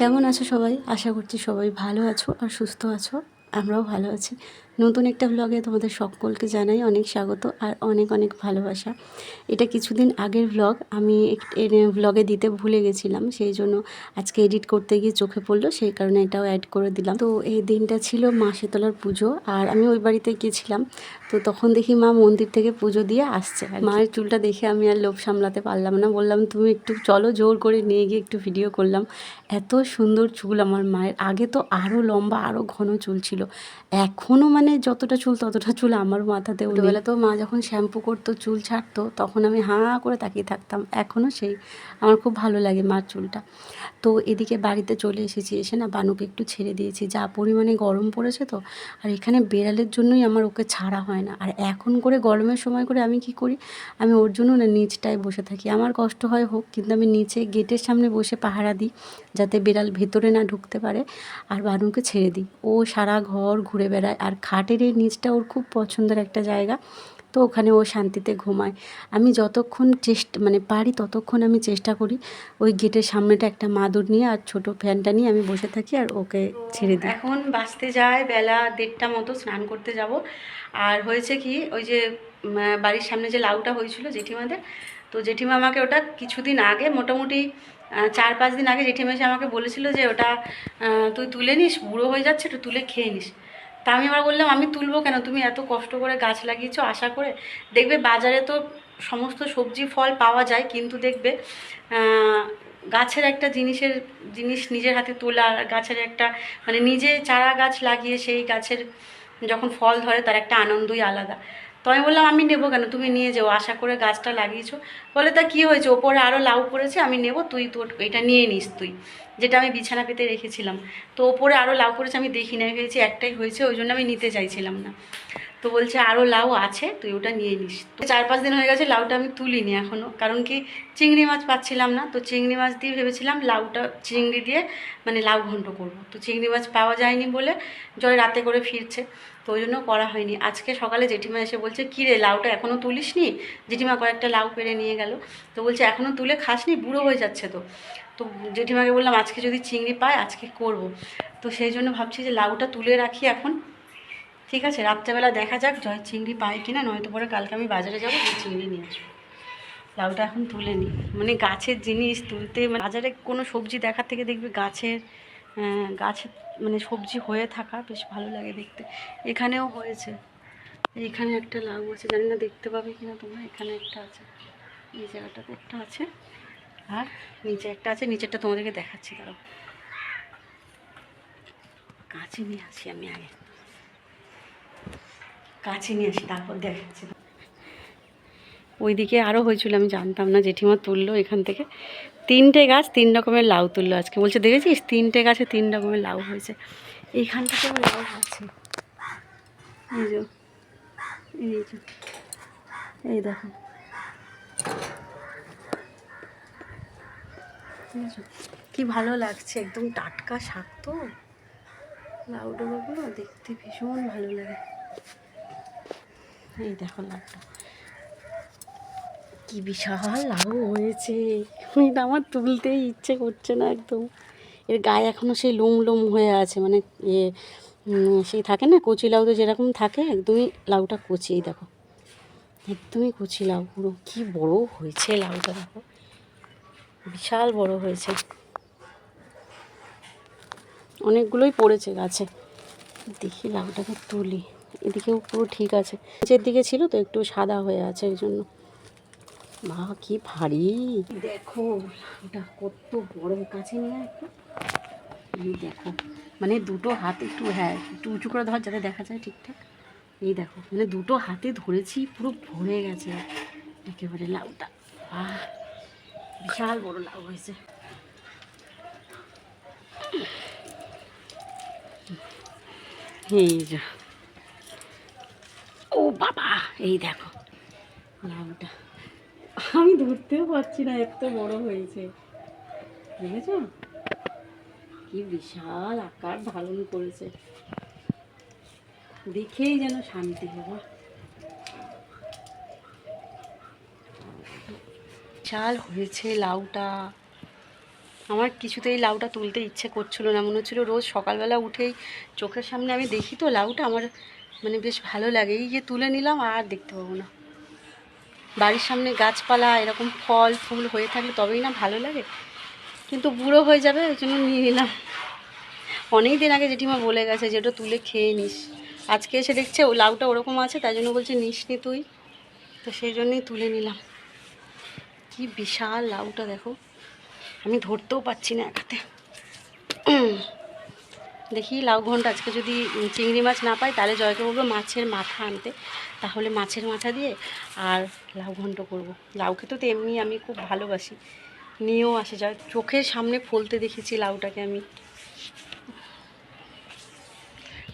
কেমন আছো সবাই? আশা করছি সবাই ভালো আছো আর সুস্থ আছো। আমরাও ভালো আছি। নতুন একটা ব্লগে তোমাদের সকলকে জানাই অনেক স্বাগত আর অনেক অনেক ভালোবাসা। এটা কিছুদিন আগের ব্লগ আমি ব্লগে দিতে ভুলে গেছিলাম, সেই জন্য আজকে এডিট করতে গিয়ে চোখে পড়ল, সেই কারণে এটাও অ্যাড করে দিলাম। তো এই দিনটা ছিল মা শীতলার পুজো, আর আমি ওই বাড়িতে গিয়েছিলাম, তো তখন দেখি মা মন্দির থেকে পুজো দিয়ে আসছে। মায়ের চুলটা দেখে আমি আর লোভ সামলাতে পারলাম না, বললাম, তুমি একটু চলো জোর করে নিয়ে গিয়ে একটু ভিডিও করলাম। এত সুন্দর চুল আমার মায়ের, আগে তো আরও লম্বা আরও ঘন চুল ছিল এখনও মানে যতটা চুল ততটা চুল আমার মাথাতে উঠবেলা তো মা যখন শ্যাম্পু করতো, চুল ছাড়তো, তখন আমি হাঁ করে তাকিয়ে থাকতাম। এখনও সেই, আমার খুব ভালো লাগে মার চুলটা। তো এদিকে বাড়িতে চলে এসেছি, এসে না বানুকে একটু ছেড়ে দিয়েছি। যা পরিমাণে গরম পড়েছে তো, আর এখানে বেড়ালের জন্যই আমার ওকে ছাড়া হয় না। আর এখন করে গরমের সময় করে আমি কি করি? আমি ওর জন্য না নিচটায় বসে থাকি। আমার কষ্ট হয় হোক, কিন্তু আমি নিচে গেটের সামনে বসে পাহারা দিই, যাতে বেড়াল ভেতরে না ঢুকতে পারে। আর বানুকে ছেড়ে দিই। ও সারা ঘর ঘুরে বেড়ায়। আর খাটের এই নিচটা ওর খুব পছন্দের একটা জায়গা। তো ওখানে ও শান্তিতে ঘুমায়। আমি যতক্ষণ চেষ্টা মানে পারি ততক্ষণ আমি চেষ্টা করি ওই গেটের সামনেটা একটা মাদুর নিয়ে আর ছোট ফ্যানটা নিয়ে আমি বসে থাকি আর ওকে ছেড়ে দিই। এখন বাঁচতে যায় বেলা দেড়টা মতো, স্নান করতে যাব। আর হয়েছে কি, ওই যে বাড়ির সামনে যে লাউটা হয়েছিল জেঠিমাদের, তো জেঠিমা আমাকে ওটা কিছুদিন আগে, মোটামুটি চার পাঁচ দিন আগে জেঠিমা এসে আমাকে বলেছিল যে ওটা তুই তুলে নিস, বুড়ো হয়ে যাচ্ছে একটু তুলে খেয়ে নিস। তা আমি আবার বললাম, আমি তুলবো কেন? তুমি এত কষ্ট করে গাছ লাগিয়েছো, আশা করে? দেখবে বাজারে তো সমস্ত সবজি, ফল পাওয়া যায়, কিন্তু দেখবে গাছের একটা জিনিসের, জিনিস নিজের হাতে তোলা, গাছের একটা মানে নিজে চারা গাছ লাগিয়ে সেই গাছের যখন ফল ধরে, তার একটা আনন্দই আলাদা। তো আমি বললাম, আমি নেব কেন? তুমি নিয়ে যাও, আশা করে গাছটা লাগিয়েছো। বলে, তা কী হয়েছে? ওপরে আরও লাউ পড়েছে, আমি নেব, তুই তোর এটা নিয়ে নিস তুই। যেটা আমি বিছানা পেতে রেখেছিলাম। তো ওপরে আরও লাউ পড়েছে, আমি দেখি না ভেবেছি একটাই হয়েছে, ওই জন্য আমি নিতে চাইছিলাম না। তো বলছে আরও লাউ আছে, তুই ওটা নিয়ে নিস। তো চার পাঁচ দিন হয়ে গেছে, লাউটা আমি তুলিনি এখনও কারণ কি, চিংড়ি মাছ পাচ্ছিলাম না, তো চিংড়ি মাছ দিয়ে ভেবেছিলাম লাউটা, চিংড়ি দিয়ে মানে লাউ ঘন্ট করব। তো চিংড়ি মাছ পাওয়া যায়নি বলে জয় রাতে করে ফিরছে। তো ওই জন্য করা হয়নি। আজকে সকালে জেঠিমা এসে বলছে, কী রে, লাউটা এখনও তুলিস নি জেঠিমা কয়েকটা লাউ পেরে নিয়ে গেল। তো বলছে এখনও তুলে খাসনি, বুড়ো হয়ে যাচ্ছে তো। তো জেঠিমাকে বললাম, আজকে যদি চিংড়ি পায় আজকে করব। তো সেই জন্য ভাবছি যে লাউটা তুলে রাখি এখন। ঠিক আছে, রাত্রেবেলা দেখা যাক, জয় চিংড়ি পায় কিনা, নয়তো পরে কালকে আমি বাজারে যাব চিংড়ি নিয়ে আসব। লাউটা এখন তুলে নিই মানে গাছের জিনিস তুলতে মানে বাজারে কোনো সবজি দেখার থেকে দেখবে গাছের গাছের মানে সবজি হয়ে থাকা, বেশ ভালো লাগে দেখতে। এখানেও হয়েছে। এখানে একটা লাউ আছে, জানি না দেখতে পাবে কিনা তোমরা, এখানে একটা আছে। এই জায়গাটাতে একটা আছে। আর নিচে একটা আছে, নিচেরটা তোমাদেরকে দেখাচ্ছি, দাঁড়াও। কাছে নিয়ে আসি আমি আগে। কাছে নিয়ে আসি, তারপর দেখাচ্ছি। ওইদিকে আরও হয়েছিল, আমি জানতাম না, জেঠিমা তুললো এখান থেকে। তিনটে গাছ, তিন রকমের লাউ তুললো আজকে। বলছে, দেখেছিস? তিনটে গাছে তিন রকমের লাউ হয়েছে। এইখানটাতেও লাউ আছে। এই যে, এই দেখো। কি ভালো লাগছে, একদম টাটকা শাক তো। লাউ ডোবাগুলো দেখতে ভীষণ ভালো লাগে। এই দেখো লাউটা। কি বিশাল লাউ হয়েছে। এটা আমার তুলতেই ইচ্ছে করছে না একদম। এর গায়ে এখনও সেই লোম লোম হয়ে আছে মানে ইয়ে সেই থাকে না, কচি লাউ তো যেরকম থাকে, একদমই লাউটা কচিয়েই দেখো। একদমই কচি লাউ পুরো। কী বড় হয়েছে লাউটা, দেখো। বিশাল বড় হয়েছে। অনেকগুলোই পড়েছে গাছে। দেখি লাউটাকে তুলি। এদিকেও পুরো ঠিক আছে। নিচের দিকে ছিল তো, একটু সাদা হয়ে আছে, এই জন্য। মা, কি ভারী। দেখো, এটা কত বড় কাছে নিয়ে এই দেখো মানে দুটো হাত একটু হ্যাঁ একটু উঁচু করে ধর যাতে দেখা যায় ঠিকঠাক। এই দেখো মানে দুটো হাতে ধরেছি, পুরো ভরে গেছে একেবারে লাউটা। আহ বিশাল বড় লাউ হয়েছে। এই যে। ও বাবা, এই দেখো, লাউটা। আমি ধরতেও পারছি না এত বড় হয়েছে। দেখেছ কি বিশাল আকার ধারণ করেছে। দেখেই যেন শান্তি হবে বিশাল হয়েছে লাউটা। আমার কিছুতেই লাউটা তুলতে ইচ্ছে করছিল না, মনে হচ্ছিল রোজ সকালবেলা উঠেই চোখের সামনে আমি দেখি তো লাউটা, আমার মানে বেশ ভালো লাগে। এই যে তুলে নিলাম আর দেখতে পাবো না। বাড়ির সামনে গাছপালা, এরকম ফল, ফুল হয়ে থাকলে তবেই না ভালো লাগে। কিন্তু বুড়ো হয়ে যাবে, ওই জন্য নিয়ে নিলাম। অনেক দিন আগে জেঠিমা বলে গেছে যে, ওটা তুলে খেয়ে নিস। আজকে এসে দেখছে ও লাউটা ওরকম আছে, তাই জন্য বলছে, নিস নি তুই। তো সেই জন্যই তুলে নিলাম। কি বিশাল লাউটা, দেখো। আমি ধরতেও পারছি না একাতে। দেখি, লাউ ঘন্ট। আজকে যদি চিংড়ি মাছ না পাই, তাহলে জয়কে বলব মাছের মাথা আনতে। তাহলে মাছের মাথা দিয়ে আর লাউ ঘন্ট করব। লাউ খেতে তো এমনি আমি খুব ভালোবাসি। নিয়েও আসে জয় চোখের সামনে ফলতে দেখেছি লাউটাকে আমি।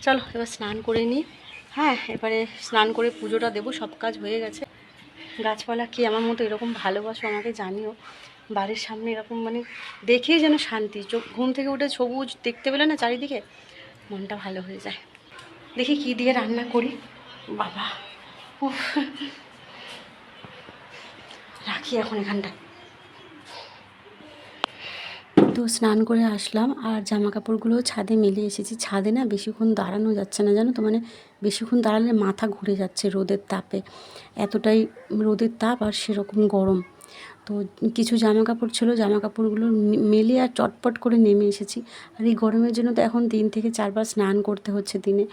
চলো, এবার স্নান করে নিই। হ্যাঁ এবারে স্নান করে পুজোটা দেবো, সব কাজ হয়ে গেছে। গাছপালা কি আমার মতো এরকম ভালোবাসো আমাকে জানিও। বাড়ির সামনে এরকম মানে দেখেই যেন শান্তি। চোখ, ঘুম থেকে উঠে সবুজ দেখতে পেলে না চারিদিকে? মনটা ভালো হয়ে যায়। দেখি কি দিয়ে রান্না করি। বাবা। রাখি এখন এখানটা। তো স্নান করে আসলাম আর জামা কাপড়গুলো ছাদে মেলে এসেছি। ছাদে না বেশিক্ষণ দাঁড়ানো যাচ্ছে না, জানো তো? মানে বেশিক্ষণ দাঁড়ালে মাথা ঘুরে যাচ্ছে রোদের তাপে। এতটাই রোদের তাপ আর সেরকম গরম। তো কিছু জামা কাপড় ছিল জামা কাপড়গুলো মেলে আর চটপট করে নেমে এসেছি। আর এই গরমের জন্য তো এখন তিন থেকে চারবার স্নান করতে হচ্ছে দিনে।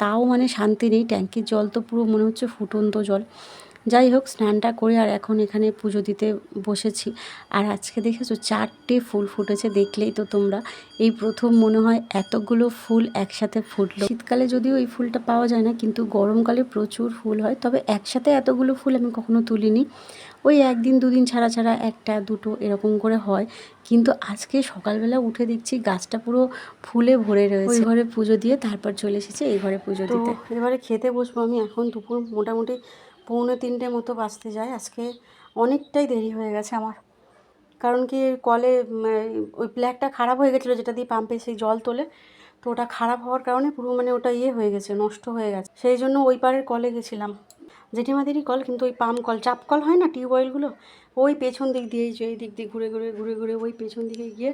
তাও মানে শান্তি নেই, ট্যাঙ্কির জল তো পুরো মনে হচ্ছে ফুটন্ত জল। যাই হোক স্নানটা করে আর এখন এখানে পুজো দিতে বসেছি। আর আজকে দেখেছ চারটে ফুল ফুটেছে দেখলেই তো তোমরা। এই প্রথম মনে হয় এতগুলো ফুল একসাথে ফুটলো। শীতকালে যদিও এই ফুলটা পাওয়া যায় না কিন্তু গরমকালে প্রচুর ফুল হয়। তবে একসাথে এতগুলো ফুল আমি কখনো তুলিনি। ওই একদিন দুদিন ছাড়া ছাড়া একটা দুটো এরকম করে হয়। কিন্তু আজকে সকালবেলা উঠে দেখছি গাছটা পুরো ফুলে ভরে রয়েছে। ওই ঘরে পুজো দিয়ে তারপর চলে এসেছে এই ঘরে পুজো দিতে। এবারে খেতে বসবো আমি। এখন দুপুর মোটামুটি পৌনে তিনটে মতো বাঁচতে যায়। আজকে অনেকটাই দেরি হয়ে গেছে আমার। কারণ কি কলে ওই প্ল্যাগটা খারাপ হয়ে গেছিল যেটা দিয়ে পাম্পে সেই জল তোলে। তো ওটা খারাপ হওয়ার কারণে পুরো মানে ওটা ইয়ে হয়ে গেছে, নষ্ট হয়ে গেছে। সেই জন্য ওই পারের কলে গেছিলাম। জেঠিমাদেরই কল, কিন্তু ওই পাম্প কল, চাপ কল হয় না টিউবওয়েলগুলো ওই পেছন দিক দিয়েই যে এই দিক দিয়ে ঘুরে ঘুরে ঘুরে ঘুরে ওই পেছন দিকে গিয়ে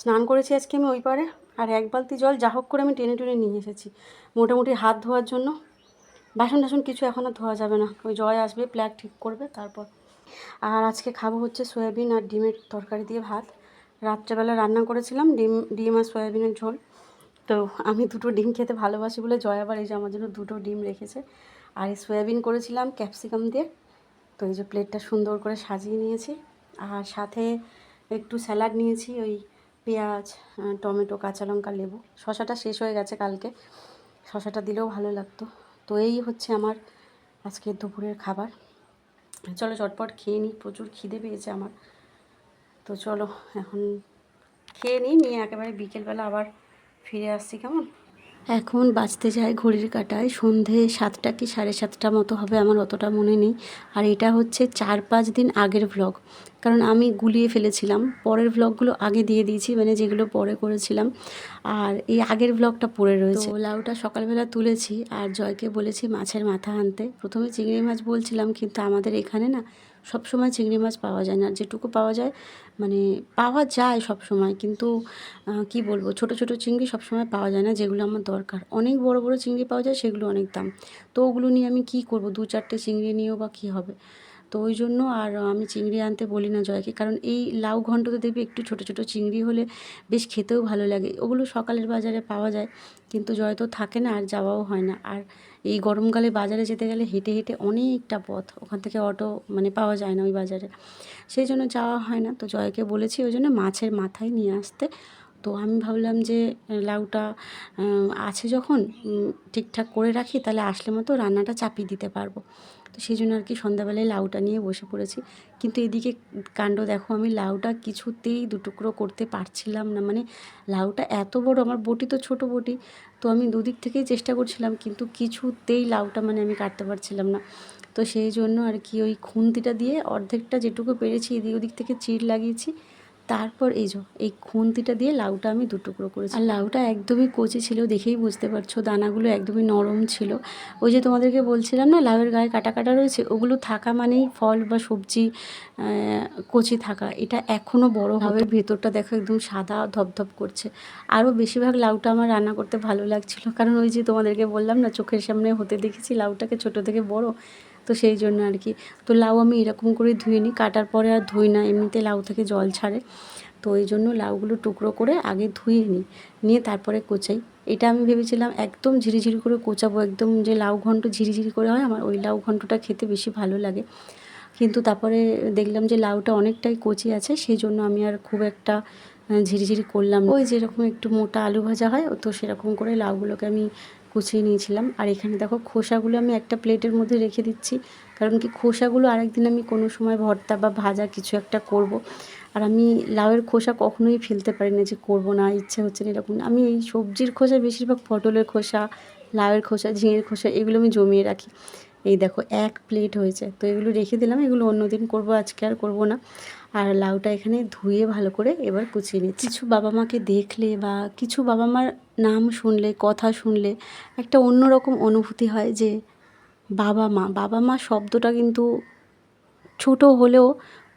স্নান করেছি আজকে আমি ওই পারে। আর এক বালতি জল, যা হোক করে আমি টেনে টেনে নিয়ে এসেছি। মোটামুটি হাত ধোয়ার জন্য। বাসন টাসন কিছু এখন আর ধোয়া যাবে না। ওই জয় আসবে, প্ল্যাগ ঠিক করবে, তারপর। আর আজকে খাব হচ্ছে সয়াবিন আর ডিমের তরকারি দিয়ে ভাত। রাত্রেবেলা রান্না করেছিলাম, ডিম ডিম আর সয়াবিনের ঝোল। তো আমি দুটো ডিম খেতে ভালোবাসি বলে জয় আবার এই যে আমার জন্য দুটো ডিম রেখেছে। আর এই সয়াবিন করেছিলাম ক্যাপসিকাম দিয়ে। তো এই যে প্লেটটা সুন্দর করে সাজিয়ে নিয়েছি। আর সাথে একটু স্যালাড নিয়েছি, ওই পেঁয়াজ টমেটো, কাঁচা লঙ্কা, লেবু। শশাটা শেষ হয়ে গেছে কালকে। শশাটা দিলেও ভালো লাগতো। তো এই হচ্ছে আমার আজকে দুপুরের খাবার। চলো চটপট খেয়ে নিই, প্রচুর খিদে পেয়েছে আমার। তো চলো এখন খেয়ে নিই, নিয়ে একেবারে বিকেলবেলা আবার ফিরে আসছি, কেমন? এখন বাঁচতে যায় ঘড়ির কাটায়। সন্ধে সাতটা কি সাড়ে সাতটা মতো হবে আমার অতটা মনে নেই। আর এটা হচ্ছে চার পাঁচ দিন আগের ভ্লগ কারণ আমি গুলিয়ে ফেলেছিলাম। পরের ভ্লগগুলো আগে দিয়ে দিয়েছি মানে যেগুলো পরে করেছিলাম। আর এই আগের ভ্লগটা পড়ে রয়েছে। লাউটা সকালবেলা তুলেছি আর জয়কে বলেছি মাছের মাথা আনতে। প্রথমে চিংড়ি মাছ বলছিলাম, কিন্তু আমাদের এখানে না সব সময় চিংড়ি মাছ পাওয়া যায় না। যেটুকু পাওয়া যায় মানে পাওয়া যায় সব সময় কিন্তু কি বলব, ছোট ছোট চিংড়ি সব সময় পাওয়া যায় না, যেগুলো আমার দরকার। অনেক বড় বড় চিংড়ি পাওয়া যায়, সেগুলো অনেক দাম। তো ওগুলো নিয়ে আমি কি করব? দু চারটে চিংড়ি নিয়েও বা কী হবে? তো ওই জন্য আর আমি চিংড়ি আনতে বলি না জয়কে, কারণ এই লাউ ঘন্টতে দেখবি একটু ছোট ছোট চিংড়ি হলে বেশ খেতেও ভালো লাগে। ওগুলো সকালের বাজারে পাওয়া যায়, কিন্তু জয় তো থাকে না, আর যাওয়াও হয় না। আর এই গরমকালে বাজারে যেতে গেলে হেঁটে হেঁটে অনেকটা পথ ওখান থেকে অটো মানে পাওয়া যায় না ওই বাজারে। সেই জন্য যাওয়া হয় না। তো জয়কে বলেছি ওই জন্য মাছের মাথায় নিয়ে আসতে। তো আমি ভাবলাম যে লাউটা আছে যখন ঠিকঠাক করে রাখি, তাহলে আসলে মতো রান্নাটা চাপিয়ে দিতে পারব। তো সেই জন্য আর কি সন্ধ্যাবেলায় লাউটা নিয়ে বসে পড়েছি। কিন্তু এদিকে কাণ্ড দেখো, আমি লাউটা কিছুতেই দুটুকরো করতে পারছিলাম না। মানে লাউটা এত বড়, আমার বটি তো ছোট বটি। তো আমি দুদিক থেকেই চেষ্টা করছিলাম, কিন্তু কিছুতেই লাউটা মানে আমি কাটতে পারছিলাম না। তো সেই জন্য আর কি ওই খুন্তিটা দিয়ে অর্ধেকটা যেটুকু পেরেছি, এদিক ওদিক থেকে চিড় লাগিয়েছি। তারপর এই যে, এই খুন্তিটা দিয়ে লাউটা আমি দু টুকরো করেছি। আর লাউটা একদমই কচি ছিল, দেখেই বুঝতে পারছ, দানাগুলো একদমই নরম ছিল। ওই যে তোমাদেরকে বলছিলাম না, লাউয়ের গায়ে কাটা কাটা রয়েছে, ওগুলো থাকা মানেই ফল বা সবজি কচি থাকা। এটা এখনও বড় লাউয়ের ভেতরটা দেখো একদম সাদা ধপধপ করছে। আরও বেশিরভাগ লাউটা আমার রান্না করতে ভালো লাগছিল। কারণ ওই যে তোমাদেরকে বললাম না, চোখের সামনে হতে দেখেছি, লাউটাকে ছোট থেকে বড়। তো সেই জন্য আর কি। তো লাউ আমি এরকম করে ধুয়ে নিই কাটার পরে আর ধুই না, এমনিতে লাউ থেকে জল ছাড়ে। তো ওই জন্য লাউগুলো টুকরো করে আগে ধুয়ে নিই, নিয়ে তারপরে কোচাই। এটা আমি ভেবেছিলাম একদম ঝিরিঝিরি করে কোচাবো, একদম যে লাউ ঘন্ট ঝিরিঝিরি করে হয়, আমার ওই লাউ ঘন্টটা খেতে বেশি ভালো লাগে। কিন্তু তারপরে দেখলাম যে লাউটা অনেকটাই কচি আছে, সেই জন্য আমি আর খুব একটা ঝিরিঝিরি করলাম ওই যেরকম একটু মোটা আলু ভাজা হয়, তো সেরকম করে লাউগুলোকে আমি কুচিয়ে নিয়েছিলাম। আর এখানে দেখো খোসাগুলো আমি একটা প্লেটের মধ্যে রেখে দিচ্ছি। কারণ কি খোসাগুলো আরেকদিন আমি কোনো সময় ভর্তা বা ভাজা কিছু একটা করব। আর আমি লাউয়ের খোসা কখনোই ফেলতে পারি না যে করব না, ইচ্ছে হচ্ছে না এরকম। আমি এই সবজির খোসা, বেশিরভাগ পটলের খোসা, লাউয়ের খোসা, ঝিঙের খোসা, এগুলো আমি জমিয়ে রাখি। এই দেখো এক প্লেট হয়েছে। তো এগুলো রেখে দিলাম। এগুলো অন্যদিন করব, আজকে আর করব না। আর লাউটা এখানে ধুয়ে ভালো করে এবার কুচিয়ে নিচ্ছি। কিছু বাবা মাকে দেখলে বা কিছু বাবা মার নাম শুনলে, কথা শুনলে একটা অন্যরকম অনুভূতি হয় যে বাবা মা বাবা মা শব্দটা কিন্তু ছোট হলেও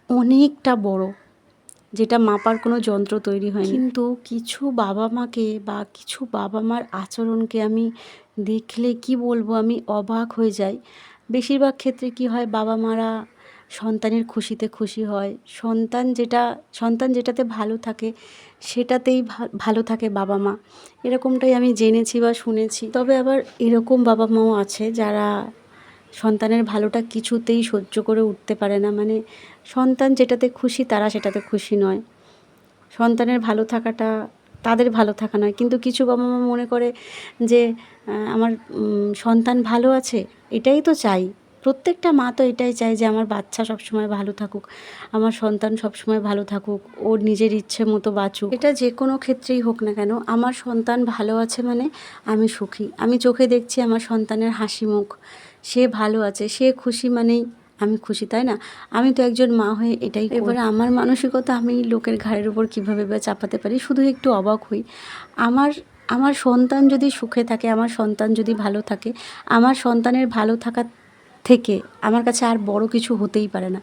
অনেকটা বড়, যেটা মাপার কোনো যন্ত্র তৈরি হয় কিন্তু কিছু বাবা মাকে বা কিছু বাবা মার আচরণকে আমি দেখলে কি বলব, আমি অবাক হয়ে যাই। বেশিরভাগ ক্ষেত্রে কি হয় বাবা মারা সন্তানের খুশিতে খুশি হয়। সন্তান যেটা, সন্তান যেটাতে ভালো থাকে, সেটাতেই ভালো থাকে বাবা মা। এরকমটাই আমি জেনেছি বা শুনেছি। তবে আবার এরকম বাবা মাও আছে যারা সন্তানের ভালোটা কিছুতেই সহ্য করে উঠতে পারে না। মানে সন্তান যেটাতে খুশি, তারা সেটাতে খুশি নয়। সন্তানের ভালো থাকাটা তাদের ভালো থাকা নয়। কিন্তু কিছু বাবা মা মনে করে যে আমার সন্তান ভালো আছে, এটাই তো চাই। প্রত্যেকটা মা তো এটাই চায় যে আমার বাচ্চা সবসময় ভালো থাকুক, আমার সন্তান সবসময় ভালো থাকুক, ওর নিজের ইচ্ছে মতো বাঁচুক। এটা যে কোনো ক্ষেত্রেই হোক না কেন, আমার সন্তান ভালো আছে মানে আমি সুখী। আমি চোখে দেখছি আমার সন্তানের হাসি মুখ। সে ভালো আছে, সে খুশি মানেই আমি খুশি, তাই না? আমি তো একজন মা হয়ে এটাই এবারে আমার মানসিকতা আমি লোকের ঘাড়ের উপর কীভাবে বা চাপাতে পারি, শুধু একটু অবাক হই। আমার আমার সন্তান যদি সুখে থাকে, আমার সন্তান যদি ভালো থাকে, আমার সন্তানের ভালো থাকা থেকে আমার কাছে আর বড় কিছু হতেই পারে না।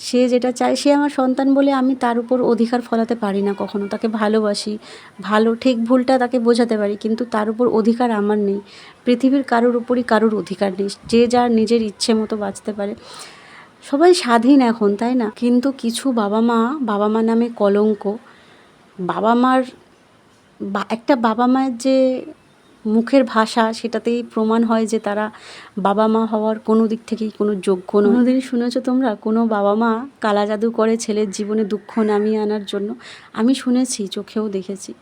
সে যেটা চায়, সে আমার সন্তান বলে আমি তার উপর অধিকার ফলাতে পারি না কখনো। তাকে ভালোবাসি, ভালো ঠিক ভুলটা তাকে বোঝাতে পারি, কিন্তু তার উপর অধিকার আমার নেই। পৃথিবীর কারোর উপরই কারোর অধিকার নেই। যে যার নিজের ইচ্ছে মতো বাঁচতে পারে। সবাই স্বাধীন এখন, তাই না? কিন্তু কিছু বাবা মা বাবা মা নামে কলঙ্ক। বাবা মার একটা বাবা মায়ের যে মুখের ভাষা সেটাতেই প্রমাণ হয় যে তারা বাবা মা হওয়ার কোনো দিক থেকেই কোনো যোগ্য নয়। কোনোদিন শুনেছো তোমরা? কোনো বাবা মা কালা জাদু করে ছেলের জীবনে দুঃখ নামিয়ে আনার জন্য? আমি শুনেছি, চোখেও দেখেছি।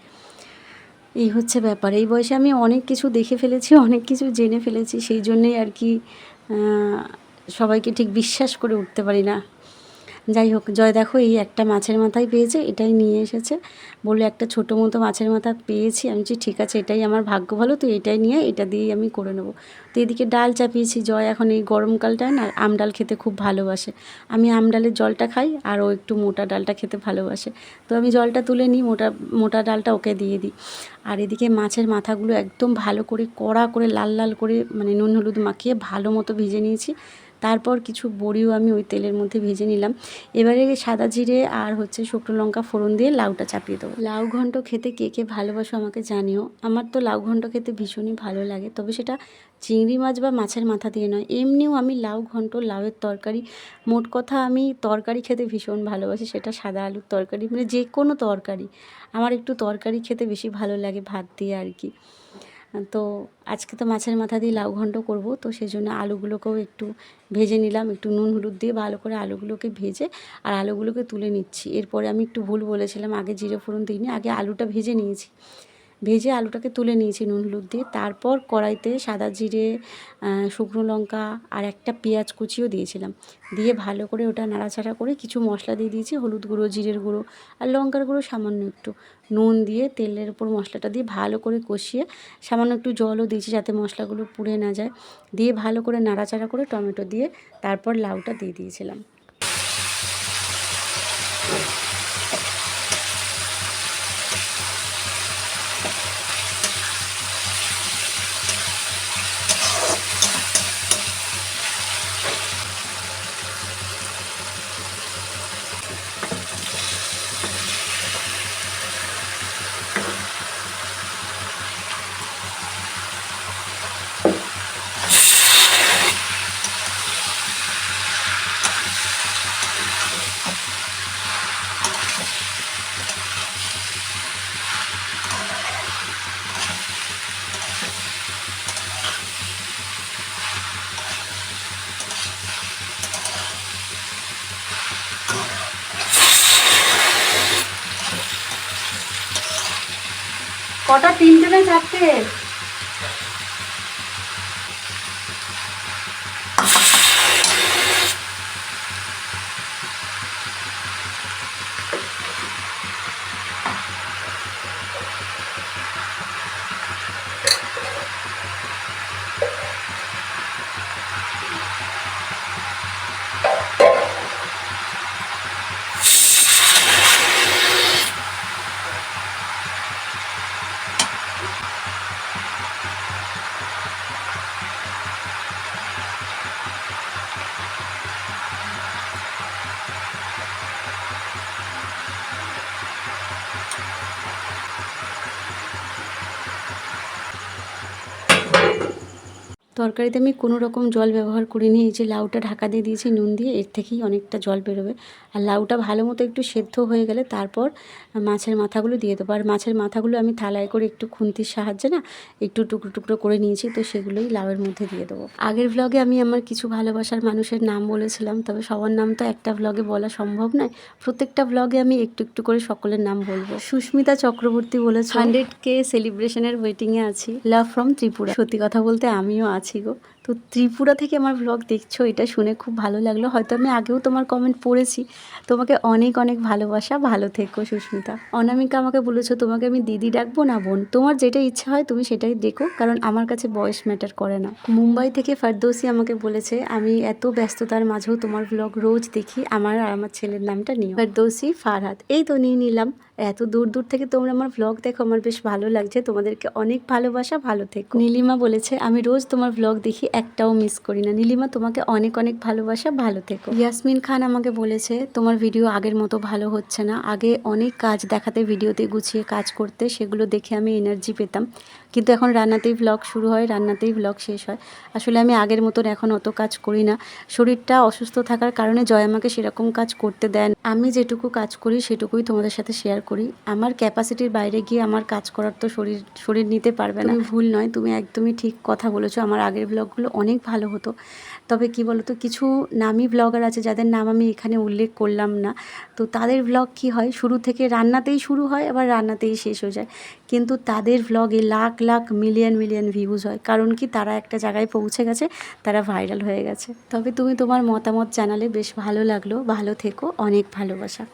এই হচ্ছে ব্যাপার। এই বয়সে আমি অনেক কিছু দেখে ফেলেছি, অনেক কিছু জেনে ফেলেছি। সেই জন্যেই আর কি সবাইকে ঠিক বিশ্বাস করে উঠতে পারি না। যাই হোক, জয় দেখো, এই একটা মাছের মাথায় পেয়েছে, এটাই নিয়ে এসেছে। বলল একটা ছোটো মতো মাছের মাথা পেয়েছি। আমি বলছি, ঠিক আছে, এটাই আমার ভাগ্য ভালো তো এটাই নিয়ে এটা দিয়েই আমি করে নেব। তো এদিকে ডাল চাপিয়েছি, জয় এখন এই গরমকালটায় না, আম ডাল খেতে খুব ভালোবাসে। আমি আম ডালের জলটা খাই, আর ও একটু মোটা ডালটা খেতে ভালোবাসে। তো আমি জলটা তুলে নিই, মোটা মোটা ডালটা ওকে দিয়ে দিই। আর এদিকে মাছের মাথাগুলো একদম ভালো করে, কড়া করে, লাল লাল করে মানে নুন হলুদ মাখিয়ে ভালো মতো ভিজে নিয়েছি। তারপর কিছু বড়িও আমি ওই তেলের মধ্যে ভেজে নিলাম। এবারে সাদা জিরে আর হচ্ছে শুকনো লঙ্কা ফোড়ন দিয়ে লাউটা চাপিয়ে দেবো। লাউ ঘন্ট খেতে কে কে ভালোবাসো আমাকে জানিও। আমার তো লাউ ঘন্ট খেতে ভীষণই ভালো লাগে, তবে সেটা চিংড়ি মাছ বা মাছের মাথা দিয়ে নয়। এমনিও আমি লাউ ঘন্ট, লাউয়ের তরকারি, মোট কথা আমি তরকারি খেতে ভীষণ ভালোবাসি, সেটা সাদা আলুর তরকারি মানে যে কোনো তরকারি। আমার একটু তরকারি খেতে বেশি ভালো লাগে ভাত দিয়ে আর কি। তো আজকে তো মাছের মাথা দিয়ে লাউ ঘন্ট করব, তো সেই জন্য আলুগুলোকেও একটু ভেজে নিলাম। একটু নুন হলুদ দিয়ে ভালো করে আলুগুলোকে ভেজে আর আলুগুলোকে তুলে নিচ্ছি। এরপরে আমি একটু ভুল বলেছিলাম, আগে জিরে ফোড়ন দিইনি, আগে আলুটা ভেজে নিয়েছি। ভেজে আলুটাকে তুলে নিয়েছি নুন, হলুদ দিয়ে। তারপর কড়াইতে সাদা জিরে শুকনো লঙ্কা আর একটা পেঁয়াজ কুচিও দিয়েছিলাম। দিয়ে ভালো করে ওটা নাড়াচাড়া করে কিছু মশলা দিয়ে দিয়েছি, হলুদ গুঁড়ো, জিরের গুঁড়ো আর লঙ্কার গুঁড়ো সামান্য একটু। নুন দিয়ে তেলের উপর মশলাটা দিয়ে ভালো করে কষিয়ে সামান্য একটু জলও দিয়েছি যাতে মশলাগুলো পুড়ে না যায়। দিয়ে ভালো করে নাড়াচাড়া করে টমেটো দিয়ে তারপর লাউটা দিয়ে দিয়েছিলাম। কটা তিনটে না চারটে? তরকারিতে আমি কোনো রকম জল ব্যবহার করিনি। এই যে লাউটা ঢাকা দিয়ে দিয়েছি নুন দিয়ে এর থেকেই অনেকটা জল বেরোবে। আর লাউটা ভালো মতো একটু সেদ্ধ হয়ে গেলে তারপর মাছের মাথাগুলো দিয়ে দেবো। আর মাছের মাথাগুলো আমি থালায় করে একটু খুন্তির সাহায্যে না একটু টুকরো টুকরো করে নিয়েছি তো সেগুলোই লাউয়ের মধ্যে দিয়ে দেবো। আগের ভ্লগে আমি আমার কিছু ভালোবাসার মানুষের নাম বলেছিলাম তবে সবার নাম তো একটা ভ্লগে বলা সম্ভব নয়। প্রত্যেকটা ভ্লগে আমি একটু একটু করে সকলের নাম বলব। সুস্মিতা চক্রবর্তী বলেছে হান্ড্রেড কে সেলিব্রেশনের ওয়েটিংয়ে আছি। Love from Tripura. সত্যি কথা বলতে আমিও আছি। consigo তো ত্রিপুরা থেকে আমার ব্লগ দেখছ, এটা শুনে খুব ভালো লাগল। হয়তো আমি আগেও তোমার কমেন্ট পড়েছি। তোমাকে অনেক অনেক ভালোবাসা। ভালো থেকো, সুস্মিতা। অনামিকা আমাকে বলেছ, তোমাকে আমি দিদি ডাকবো না বোন? তোমার যেটা ইচ্ছা হয় তুমি সেটাই দেখো, কারণ আমার কাছে বয়স ম্যাটার করে না। মুম্বাই থেকে ফারদৌসি আমাকে বলেছে, আমি এত ব্যস্ততার মাঝেও তোমার ব্লগ রোজ দেখি। আমার আর আমার ছেলের নামটা নিও। ফারদৌসি ফারহাদ এই তো নিয়ে নিলাম। এত দূর দূর থেকে তোমরা আমার ভ্লগ দেখো, আমার বেশ ভালো লাগছে। তোমাদেরকে অনেক ভালোবাসা। ভালো থেকো। নীলিমা বলেছে, আমি রোজ তোমার ভ্লগ দেখি একটাও মিস করি না। নীলিমা, তোমাকে অনেক অনেক ভালোবাসা। ভালো থেকো। ইয়াসমিন খান আমাকে বলেছে, তোমার ভিডিও আগের মতো ভালো হচ্ছে না। আগে অনেক কাজ দেখাতে ভিডিওতে গুছিয়ে কাজ করতে, সেগুলো দেখে আমি এনার্জি পেতাম। কিন্তু এখন রান্নাতেই ভ্লগ শুরু হয়, রান্নাতেই ভ্লগ শেষ হয়। আসলে আমি আগের মতন এখন অত কাজ করি না। শরীরটা অসুস্থ থাকার কারণে জয় আমাকে সেরকম কাজ করতে দেন আমি যেটুকু কাজ করি, সেটুকুই তোমাদের সাথে শেয়ার করি। আমার ক্যাপাসিটির বাইরে গিয়ে আমার কাজ করার তো শরীর শরীর নিতে পারবে না। ভুল নয়, তুমি একদমই ঠিক কথা বলেছ। আমার আগের ব্লগগুলো অনেক ভালো হতো। তবে কি বলতো, কিছু নামি ব্লগার আছে, যাদের নাম আমি এখানে উল্লেখ করলাম না। তো তাদের ব্লগ কি হয়? শুরু থেকে রান্নাতেই শুরু হয়, আবার রান্নাতেই শেষ হয়ে যায়। কিন্তু তাদের ব্লগে lakh lakh million million views হয়। কারণ কি তারা একটা জায়গায় পৌঁছে গেছে, তারা ভাইরাল হয়ে গেছে। তবে তুমি তোমার মতামত জানালে বেশ ভালো লাগল। ভালো থেকো। অনেক ভালোবাসা।